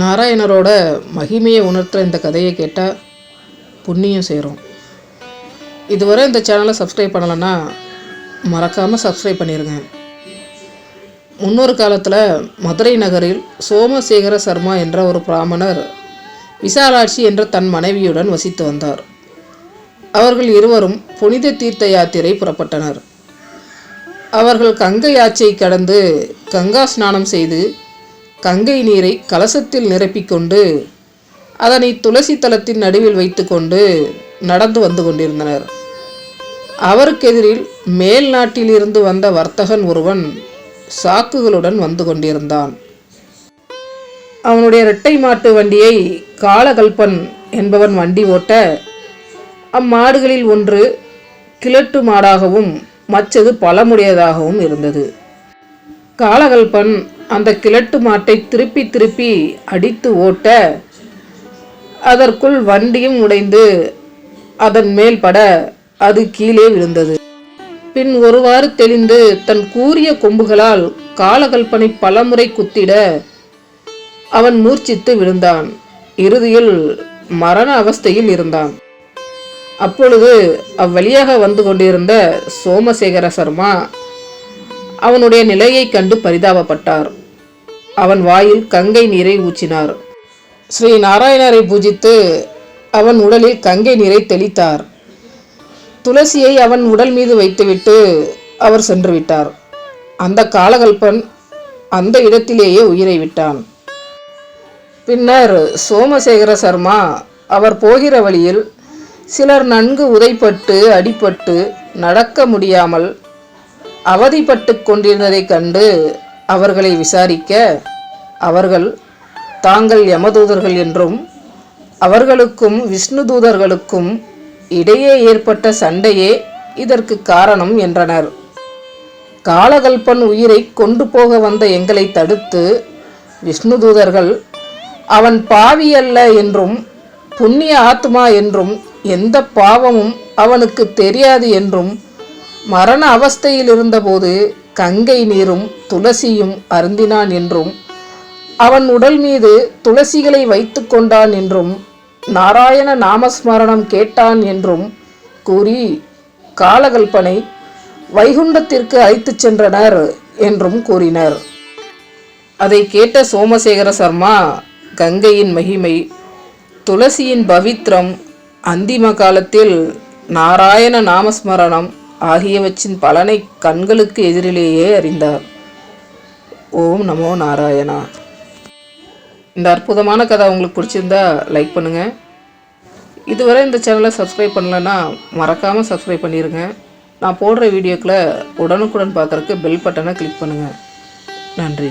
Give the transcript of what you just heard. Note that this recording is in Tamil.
நாராயணரோட மகிமையை உணர்த்துற இந்த கதையை கேட்டால் புண்ணியம் சேரும். இதுவரை இந்த சேனலை சப்ஸ்கிரைப் பண்ணலைன்னா மறக்காமல் சப்ஸ்கிரைப் பண்ணிடுங்க முன்னொரு காலத்தில் மதுரை நகரில் சோமசேகர சர்மா என்ற ஒரு பிராமணர் விசாலாட்சி என்ற தன் மனைவியுடன் வசித்து வந்தார். அவர்கள் இருவரும் புனித தீர்த்த யாத்திரை புறப்பட்டனர். அவர்கள் கங்கை ஆட்சியை கடந்து கங்கா ஸ்நானம் செய்து கங்கை நீரை கலசத்தில் நிரப்பிக்கொண்டு அதனை துளசி தலத்தின் நடுவில் வைத்துக்கொண்டு நடந்து வந்து கொண்டிருந்தனர். அவருக்கெதிரில் மேல் நாட்டிலிருந்து வந்த வர்த்தகன் ஒருவன் சாக்குகளுடன் வந்து கொண்டிருந்தான். அவனுடைய இரட்டை மாட்டு வண்டியை காலகல்பன் என்பவன் வண்டி ஓட்ட அம்மாடுகளில் ஒன்று கிழட்டு மாடாகவும் மற்றது பழமுடையதாகவும் இருந்தது. காலகல்பன் அந்த கிழட்டு மாட்டை திருப்பி திருப்பி அடித்து ஓட்ட அதற்குள் வண்டியும் உடைந்து அதன் மேல் பட அது கீழே விழுந்தது. பின் ஒருவாறு தெளிந்து தன் கூரிய கொம்புகளால் காலகல்பனை பலமுறை குத்திட அவன் மூர்ச்சித்து விழுந்தான். இறுதியில் மரண அவஸ்தையில் இருந்தான். அப்பொழுது அவ்வழியாக வந்து கொண்டிருந்த சோமசேகர சர்மா அவனுடைய நிலையைக் கண்டு பரிதாபப்பட்டார். அவன் வாயில் கங்கை நீரை ஊற்றினார். ஸ்ரீ நாராயணரை பூஜித்து அவன் உடலில் கங்கை நீரை தெளித்தார். துளசியை அவன் உடல் மீது வைத்துவிட்டு அவர் சென்று விட்டார். அந்த காலகல்பன் அந்த இடத்திலேயே உயிரை விட்டான். பின்னர் சோமசேகர சர்மா அவர் போகிற வழியில் சிலர் நன்கு உதைப்பட்டு அடிபட்டு நடக்க முடியாமல் அவதிப்பட்டு கொண்டிருந்ததைக் கண்டு அவர்களை விசாரிக்க அவர்கள் தாங்கள் யமதூதர்கள் என்றும் அவர்களுக்கும் விஷ்ணு தூதர்களுக்கும் இடையே ஏற்பட்ட சண்டையே இதற்கு காரணம் என்றனர். காலகல்பன் உயிரை கொண்டு போக வந்த எங்களை தடுத்து விஷ்ணு தூதர்கள் அவன் பாவி அல்ல என்றும் புண்ணிய ஆத்மா என்றும் எந்த பாவமும் அவனுக்கு தெரியாது என்றும் மரண அவஸ்தையில் இருந்தபோது கங்கை நீரும் துளசியும் அருந்தினான் என்றும் அவன் உடல் மீது துளசிகளை வைத்து கொண்டான் என்றும் நாராயண நாமஸ்மரணம் கேட்டான் என்றும் கூறி காலகல்பனை வைகுண்டத்திற்கு அழைத்துச் சென்றனர் என்றும் கூறினர். அதை கேட்ட சோமசேகர சர்மா கங்கையின் மகிமை துளசியின் பவித்ரம் அந்திம காலத்தில் நாராயண நாமஸ்மரணம் ஆகியவற்றின் பலனை கண்களுக்கு எதிரிலேயே அறிந்தார். ஓம் நமோ நாராயணா. இந்த அற்புதமான கதை உங்களுக்கு பிடிச்சிருந்தா லைக் பண்ணுங்கள் இதுவரை இந்த சேனலை சப்ஸ்கிரைப் பண்ணலன்னா மறக்காமல் சப்ஸ்கிரைப் பண்ணிடுங்க நான் போடுற வீடியோக்களை உடனுக்குடன் பார்க்குறக்கு பெல் பட்டனை கிளிக் பண்ணுங்கள் நன்றி.